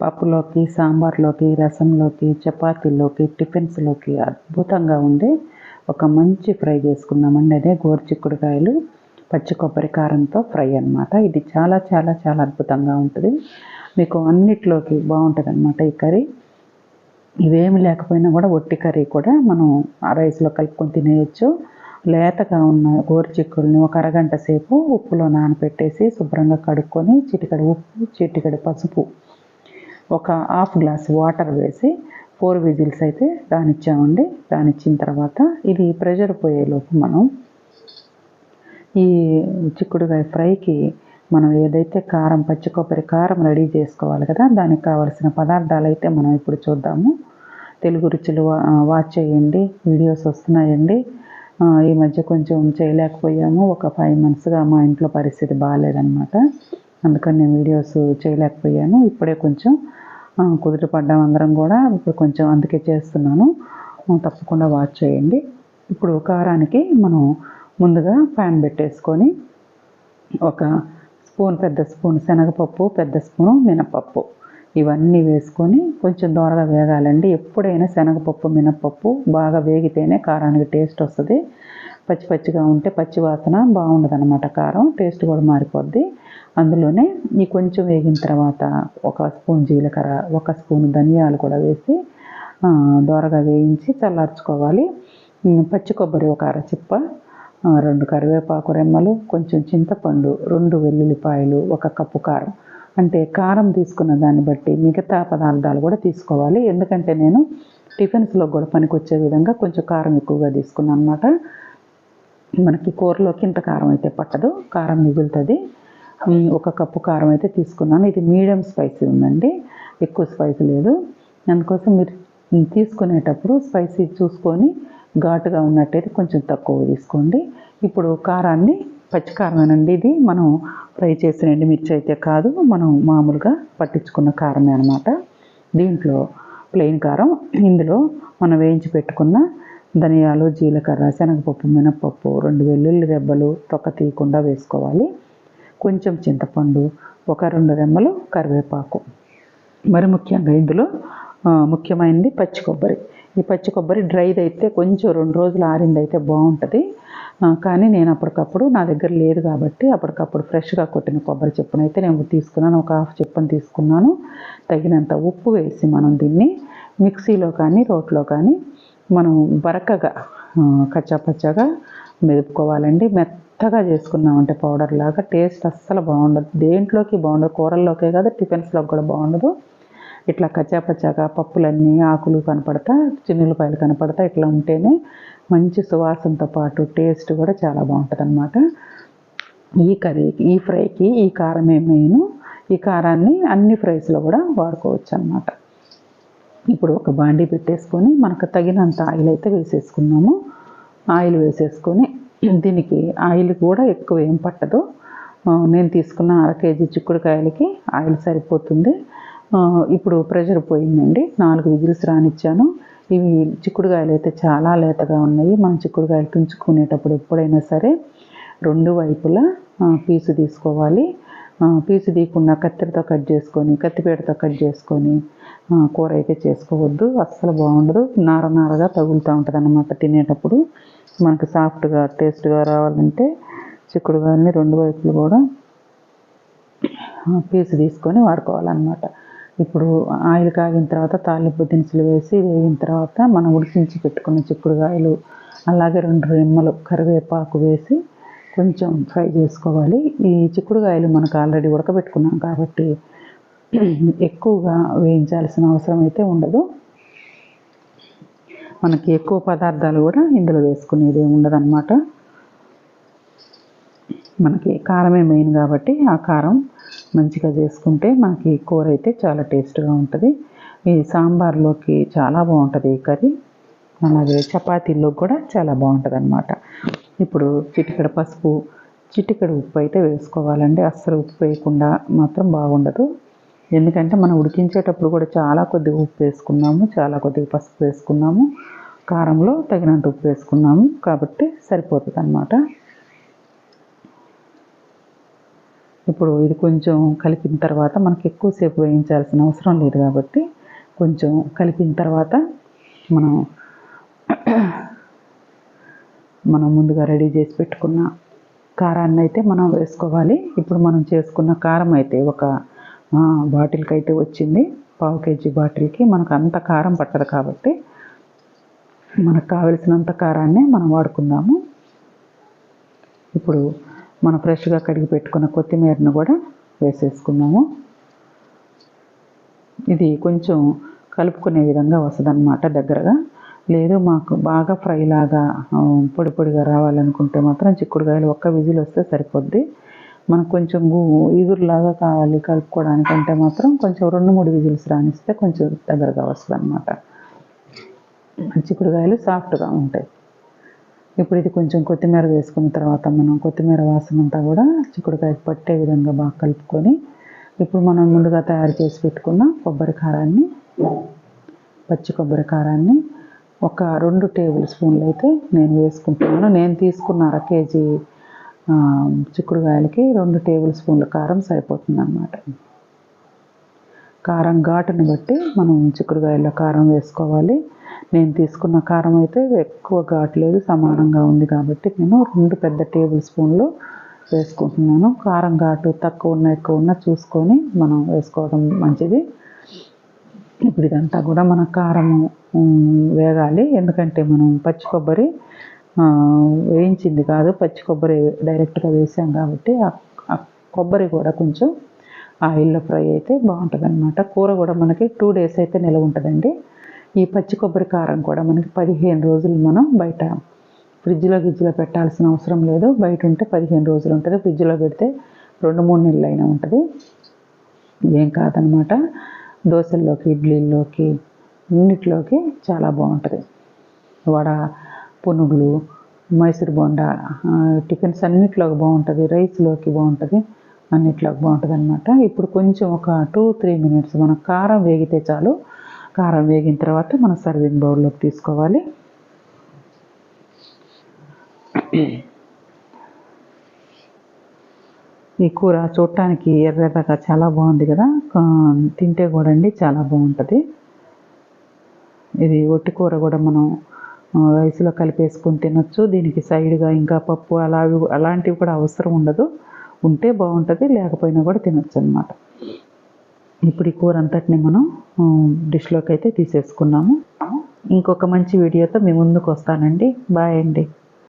పప్పులోకి సాంబార్లోకి రసంలోకి చపాతీలోకి టిఫిన్స్లోకి అద్భుతంగా ఉండే ఒక మంచి ఫ్రై చేసుకున్నామండి. అదే గోరుచిక్కుడుకాయలు పచ్చి కొబ్బరి కారంతో ఫ్రై అనమాట ఇది చాలా చాలా చాలా అద్భుతంగా ఉంటుంది. మీకు అన్నిట్లోకి బాగుంటుంది అనమాట ఈ కర్రీ. ఇవేమి లేకపోయినా కూడా ఒట్టి కర్రీ కూడా మనం ఆ రైస్లో కలుపుకొని తినేయచ్చు. లేతగా ఉన్న గోరుచిక్కుల్ని ఒక అరగంట సేపు ఉప్పులో నానబెట్టేసి శుభ్రంగా కడుక్కొని చిటికడు ఉప్పు చిటికడు పసుపు ఒక హాఫ్ గ్లాస్ వాటర్ వేసి ఫోర్ విజిల్స్ అయితే రానిచ్చామండి. రానిచ్చిన తర్వాత ఇది ప్రెషర్ పోయేలోపు మనం ఈ చిక్కుడుకాయ ఫ్రైకి మనం ఏదైతే కారం పచ్చి కొబ్బరి కారం రెడీ చేసుకోవాలి కదా దానికి కావలసిన పదార్థాలు అయితే మనం ఇప్పుడు చూద్దాము. తెలుగు రుచులు వాచ్ చేయండి వీడియోస్ వస్తున్నాయండి. ఈ మధ్య కొంచెం చేయలేకపోయాము. ఒక ఫైవ్ మంత్స్గా మా ఇంట్లో పరిస్థితి బాగాలేదనమాట అందుకని నేను వీడియోస్ చేయలేకపోయాను. ఇప్పుడే కొంచెం కుదుట పడ్డాం అందరం కూడా. ఇప్పుడు కొంచెం అందుకే చేస్తున్నాను. తప్పకుండా వాచ్ చేయండి. ఇప్పుడు కారానికి మనం ముందుగా ప్యాన్ పెట్టేసుకొని ఒక స్పూన్ పెద్ద స్పూన్ శనగపప్పు పెద్ద స్పూను మినపప్పు ఇవన్నీ వేసుకొని కొంచెం దూరగా వేగాలండి. ఎప్పుడైనా శనగపప్పు మినపప్పు బాగా వేగితేనే కారానికి టేస్ట్ వస్తుంది. పచ్చి పచ్చిగా ఉంటే పచ్చి వాసన బాగుండదు అనమాట కారం. టేస్ట్ కూడా మారిపోద్ది. అందులోనే ఈ కొంచెం వేగిన తర్వాత ఒక స్పూన్ జీలకర్ర ఒక స్పూన్ ధనియాలు కూడా వేసి దోరగా వేయించి చల్లార్చుకోవాలి. పచ్చి కొబ్బరి ఒక అరచిప్ప రెండు కరివేపాకు రెమ్మలు కొంచెం చింతపండు రెండు వెల్లుల్లిపాయలు ఒక కప్పు కారం. అంటే కారం తీసుకున్న దాన్ని బట్టి మిగతా పదార్థాలు కూడా తీసుకోవాలి. ఎందుకంటే నేను టిఫిన్స్లో కూడా పనికొచ్చే విధంగా కొంచెం కారం ఎక్కువగా తీసుకున్నాను అనమాట మనకి కూరలోకి ఇంత కారం అయితే పట్టదు. కారం మిగులుతుంది. ఒక కప్పు కారం అయితే తీసుకున్నాను. ఇది మీడియం స్పైసీ ఉందండి. ఎక్కువ స్పైసీ లేదు. అందుకోసం మీరు తీసుకునేటప్పుడు స్పైసీ చూసుకొని ఘాటుగా ఉన్నట్టయితే కొంచెం తక్కువ తీసుకోండి. ఇప్పుడు కారాన్ని పచ్చికారమేనండి ఇది. మనం ఫ్రై చేసిన ఎండుమిర్చి అయితే కాదు. మనం మామూలుగా పట్టించుకున్న కారమే అనమాట దీంట్లో ప్లెయిన్ కారం ఇందులో మనం వేయించి పెట్టుకున్న ధనియాలు జీలకర్ర శనగపప్పు మినపప్పు రెండు వెల్లుల్లి రెబ్బలు తొక్క తీయకుండా వేసుకోవాలి. కొంచెం చింతపండు ఒక రెండు రెమ్మలు కరివేపాకు. మరి ముఖ్యంగా ఇందులో ముఖ్యమైనది పచ్చి కొబ్బరి. ఈ పచ్చి కొబ్బరి డ్రైది అయితే కొంచెం రెండు రోజులు ఆరింది అయితే బాగుంటుంది. కానీ నేను అప్పటికప్పుడు నా దగ్గర లేదు కాబట్టి అప్పటికప్పుడు ఫ్రెష్గా కొట్టిన కొబ్బరి చెప్పును అయితే నేను తీసుకున్నాను. ఒక హాఫ్ చెప్పును తీసుకున్నాను. తగినంత ఉప్పు వేసి మనం దీన్ని మిక్సీలో కానీ రోట్లో కానీ మనం బరకగా కచ్చాపచ్చాగా మెదుపుకోవాలండి. మెత్తగా చేసుకున్నామంటే పౌడర్ లాగా టేస్ట్ అస్సలు బాగుండదు. దేంట్లోకి బాగుండదు కూరల్లోకే కాదు టిఫిన్స్లోకి కూడా బాగుండదు. ఇట్లా కచ్చాపచ్చాగా పప్పులన్నీ ఆకులు కనపడతా చిన్నులపాయలు కనపడతా ఇట్లా ఉంటేనే మంచి సువాసనతో పాటు టేస్ట్ కూడా చాలా బాగుంటుంది అనమాట ఈ కర్రీకి ఈ ఫ్రైకి ఈ కారమే మెయిన్ ఈ కారాన్ని అన్ని ఫ్రైస్లో కూడా వాడుకోవచ్చు అనమాట ఇప్పుడు ఒక బాండీ పెట్టేసుకొని మనకు తగినంత ఆయిల్ అయితే వేసేసుకున్నాము. ఆయిల్ వేసేసుకొని దీనికి ఆయిల్ కూడా ఎక్కువ ఏం పట్టదు. నేను తీసుకున్న అర కేజీ చిక్కుడుకాయలకి ఆయిల్ సరిపోతుంది. ఇప్పుడు ప్రెషర్ పోయిందండి. నాలుగు విజిల్స్ రానిచ్చాను. ఇవి చిక్కుడుకాయలు అయితే చాలా లేతగా ఉన్నాయి. మనం చిక్కుడుకాయలు తుంచుకునేటప్పుడు ఎప్పుడైనా సరే రెండు వైపులా పీసు తీసుకోవాలి. పీసు తీయకుండా కత్తెరతో కట్ చేసుకొని కత్తిపేటతో కట్ చేసుకొని కూర అయితే చేసుకోవద్దు అస్సలు బాగుండదు. నార నారగా తగులుతూ ఉంటుంది అన్నమాట తినేటప్పుడు. మనకు సాఫ్ట్గా టేస్ట్గా రావాలంటే చిక్కుడుకాయలని రెండు వైపులు కూడా పీసు తీసుకొని వాడుకోవాలన్నమాట. ఇప్పుడు ఆయిల్ కాగిన తర్వాత తాలింపు దినుసులు వేసి వేగిన తర్వాత మనం ఉడికించి పెట్టుకున్న చిక్కుడుకాయలు అలాగే రెండు రెమ్మలు కరివేపాకు వేసి కొంచెం ఫ్రై చేసుకోవాలి. ఈ చిక్కుడుగాయలు మనకు ఆల్రెడీ ఉడకబెట్టుకున్నాం కాబట్టి ఎక్కువగా వేయించాల్సిన అవసరం అయితే ఉండదు. మనకి ఎక్కువ పదార్థాలు కూడా ఇందులో వేసుకునేది ఉండదన్నమాట. మనకి కారమే మెయిన్ కాబట్టి ఆ కారం మంచిగా చేసుకుంటే మనకి కూర అయితే చాలా టేస్ట్గా ఉంటుంది. ఈ సాంబార్లోకి చాలా బాగుంటుంది ఈ కర్రీ. అలాగే చపాతీల్లో కూడా చాలా బాగుంటుంది అనమాట ఇప్పుడు చిటికెడ పసుపు చిటికెడ ఉప్పు అయితే వేసుకోవాలండి. అస్సలు ఉప్పు వేయకుండా మాత్రం బాగుండదు. ఎందుకంటే మనం ఉడికించేటప్పుడు కూడా చాలా కొద్దిగా ఉప్పు వేసుకున్నాము చాలా కొద్దిగా పసుపు వేసుకున్నాము కారంలో తగినంత ఉప్పు వేసుకున్నాము కాబట్టి సరిపోతుంది అన్నమాట ఇప్పుడు ఇది కొంచెం కలిపిన తర్వాత మనకి ఎక్కువసేపు వేయించాల్సిన అవసరం లేదు కాబట్టి కొంచెం కలిపిన తర్వాత మనం మనం ముందుగా రెడీ చేసి పెట్టుకున్న కారాన్ని అయితే మనం వేసుకోవాలి. ఇప్పుడు మనం చేసుకున్న కారం అయితే ఒక బాటిల్కి అయితే వచ్చింది. పావు కేజీ బాటిల్కి మనకు అంత కారం పట్టదు కాబట్టి మనకు కావలసినంత కారాన్ని మనం వాడుకుందాము. ఇప్పుడు మనం ఫ్రెష్గా కడిగి పెట్టుకున్న కొత్తిమీరను కూడా వేసేసుకున్నాము. ఇది కొంచెం కలుపుకునే విధంగా వస్తుంది దగ్గరగా. లేదు మాకు బాగా ఫ్రై లాగా పొడి పొడిగా రావాలనుకుంటే మాత్రం చిక్కుడుకాయలు ఒక్క విజిల్ వస్తే సరిపోద్ది. మనకు కొంచెం గు- ఇగురులాగా కావాలి కలుపుకోవడానికి అంటే మాత్రం కొంచెం రెండు మూడు విజిల్స్ రానిస్తే కొంచెం దగ్గరగా వస్తుంది అనమాట చిక్కుడుకాయలు సాఫ్ట్గా ఉంటాయి. ఇప్పుడు ఇది కొంచెం కొత్తిమీర వేసుకున్న తర్వాత మనం కొత్తిమీర వాసన అంతా కూడా చిక్కుడుకాయకి పట్టే విధంగా బాగా కలుపుకొని ఇప్పుడు మనం ముందుగా తయారు చేసి పెట్టుకున్న కొబ్బరి కారాన్ని పచ్చి కొబ్బరి కారాన్ని ఒక రెండు టేబుల్ స్పూన్లు అయితే నేను వేసుకుంటున్నాను. నేను తీసుకున్న అర కేజీ చిక్కుడుకాయలకి రెండు టేబుల్ స్పూన్ల కారం సరిపోతుంది అన్నమాట కారం ఘాటుని బట్టి మనం చిక్కుడుకాయల్లో కారం వేసుకోవాలి. నేను తీసుకున్న కారం అయితే ఎక్కువ ఘాటు లేదు సమానంగా ఉంది కాబట్టి నేను రెండు పెద్ద టేబుల్ స్పూన్లు వేసుకుంటున్నాను. కారం ఘాటు తక్కువ ఉన్న ఎక్కువ ఉన్న చూసుకొని మనం వేసుకోవడం మంచిది. ఇప్పుడు ఇదంతా కూడా మన కారము వేగాలి. ఎందుకంటే మనం పచ్చి కొబ్బరి వేయించింది కాదు పచ్చి కొబ్బరి డైరెక్ట్గా వేసాం కాబట్టి ఆ- కొబ్బరి కూడా కొంచెం ఆయిల్లో ఫ్రై అయితే బాగుంటుంది అనమాట కూర కూడా మనకి టూ డేస్ అయితే నిలవ ఉంటుందండి. ఈ పచ్చి కొబ్బరి కారం కూడా మనకి పదిహేను రోజులు మనం బయట ఫ్రిడ్జ్లో గిజ్జులో పెట్టాల్సిన అవసరం లేదు. బయట ఉంటే పదిహేను రోజులు ఉంటుంది. ఫ్రిడ్జ్లో పెడితే రెండు మూడు నెలలు అయినా ఉంటుంది. ఏం కాదనమాట దోశల్లోకి ఇడ్లీల్లోకి అన్నిటిలోకి చాలా బాగుంటుంది. వడ పునుగులు మైసూర్ బోండా టిఫిన్స్ అన్నిట్లోకి బాగుంటుంది రైస్లోకి బాగుంటుంది అన్నిట్లోకి బాగుంటుంది అనమాట ఇప్పుడు కొంచెం ఒక టూ త్రీ మినిట్స్ మనం కారం వేగితే చాలు. కారం వేగిన తర్వాత మనం సర్వింగ్ బౌల్లోకి తీసుకోవాలి. ఈ కూర చూడటానికి ఎర్రగా చాలా బాగుంది కదా. తింటే కూడా అండి చాలా బాగుంటుంది. ఇది ఒట్టి కూర కూడా మనం రైస్లో కలిపేసుకొని తినొచ్చు. దీనికి సైడ్గా ఇంకా పప్పు అలా అలాంటివి కూడా అవసరం ఉండదు. ఉంటే బాగుంటుంది లేకపోయినా కూడా తినొచ్చు అనమాట ఇప్పుడు ఈ కూర అంతటిని మనం డిష్లోకి అయితే తీసేసుకున్నాము. ఇంకొక మంచి వీడియోతో మీ ముందుకు వస్తానండి. బాయ్ అండి.